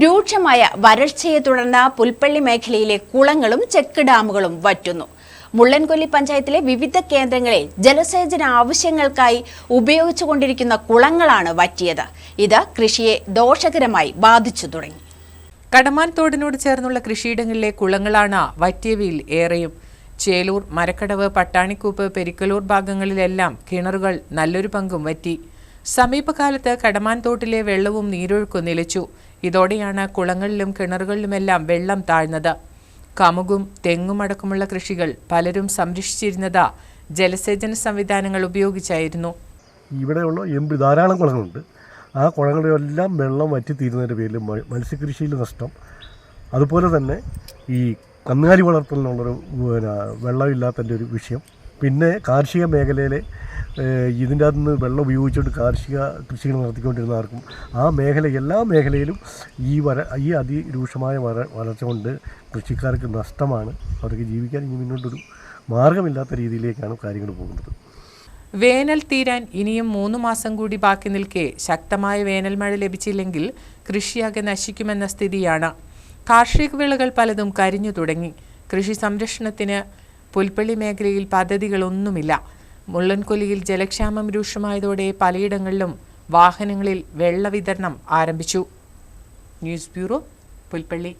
രൂക്ഷമായ വരൾച്ചയെ തുടർന്ന് പുൽപ്പള്ളി മേഖലയിലെ കുളങ്ങളും ചെക്ക് ഡാമുകളും വറ്റുന്നു. മുള്ളൻകൊല്ലി പഞ്ചായത്തിലെ വിവിധ കേന്ദ്രങ്ങളിൽ ജലസേചന ആവശ്യങ്ങൾക്കായി ഉപയോഗിച്ചുകൊണ്ടിരിക്കുന്ന കുളങ്ങളാണ് വറ്റിയത്. ഇത് കൃഷിയെ ദോഷകരമായി ബാധിച്ചു തുടങ്ങി. കടമാൻ തോടിനോട് ചേർന്നുള്ള കൃഷിയിടങ്ങളിലെ കുളങ്ങളാണ് വറ്റിയവയിൽ ഏറെയും. ചേലൂർ മരക്കടവ് പട്ടാണിക്കൂപ്പ് പെരിക്കലൂർ ഭാഗങ്ങളിലെല്ലാം കിണറുകൾ നല്ലൊരു പങ്കും വറ്റി. സമീപകാലത്ത് കടമാൻ തോട്ടിലെ വെള്ളവും നീരൊഴുക്കും നിലച്ചു. ഇതോടെയാണ് കുളങ്ങളിലും കിണറുകളിലുമെല്ലാം വെള്ളം താഴ്ന്നത്. കമുകും തെങ്ങും അടക്കമുള്ള കൃഷികൾ പലരും സംരക്ഷിച്ചിരുന്നത് ജലസേചന സംവിധാനങ്ങൾ ഉപയോഗിച്ചായിരുന്നു. ഇവിടെയുള്ള എമ്പി ധാരാളം കുളങ്ങളുണ്ട്. ആ കുളങ്ങളെല്ലാം വെള്ളം വറ്റിത്തീരുന്നതിന്റെ പേരിൽ മത്സ്യകൃഷിയിൽ നഷ്ടം. അതുപോലെ തന്നെ ഈ കന്നുകാലി വളർത്തലിനുള്ളൊരു പിന്നെ വെള്ളമില്ലാത്തതിന്റെ ഒരു വിഷയം. പിന്നെ കാർഷിക മേഖലയിലെ ഇതിന്റെ അകത്ത് നിന്ന് വെള്ളം ഉപയോഗിച്ചുകൊണ്ട് കാർഷിക കൃഷികൾ നടത്തിക്കൊണ്ടിരുന്ന ആർക്കും ആ മേഖല എല്ലാ മേഖലയിലും ഈ വര ഈ അതിരൂക്ഷമായ വര വളർച്ച കൊണ്ട് കൃഷിക്കാർക്ക് നഷ്ടമാണ്. അവർക്ക് ജീവിക്കാൻ ഇനി മുന്നോട്ടൊരു മാർഗമില്ലാത്ത രീതിയിലേക്കാണ് കാര്യങ്ങൾ പോകുന്നത്. വേനൽ തീരാൻ ഇനിയും മൂന്ന് മാസം കൂടി ബാക്കി നിൽക്കെ ശക്തമായ വേനൽ മഴ ലഭിച്ചില്ലെങ്കിൽ കൃഷിയാകെ നശിക്കുമെന്ന സ്ഥിതിയാണ്. കാർഷിക വിളകൾ പലതും കരിഞ്ഞു തുടങ്ങി. കൃഷി സംരക്ഷണത്തിന് പുൽപ്പള്ളി മേഖലയിൽ പദ്ധതികളൊന്നുമില്ല. മുള്ളൻകൊല്ലിയിൽ ജലക്ഷാമം രൂക്ഷമായതോടെ പലയിടങ്ങളിലും വാഹനങ്ങളിൽ വെള്ള വിതരണം ആരംഭിച്ചു. News bureau Pulpally.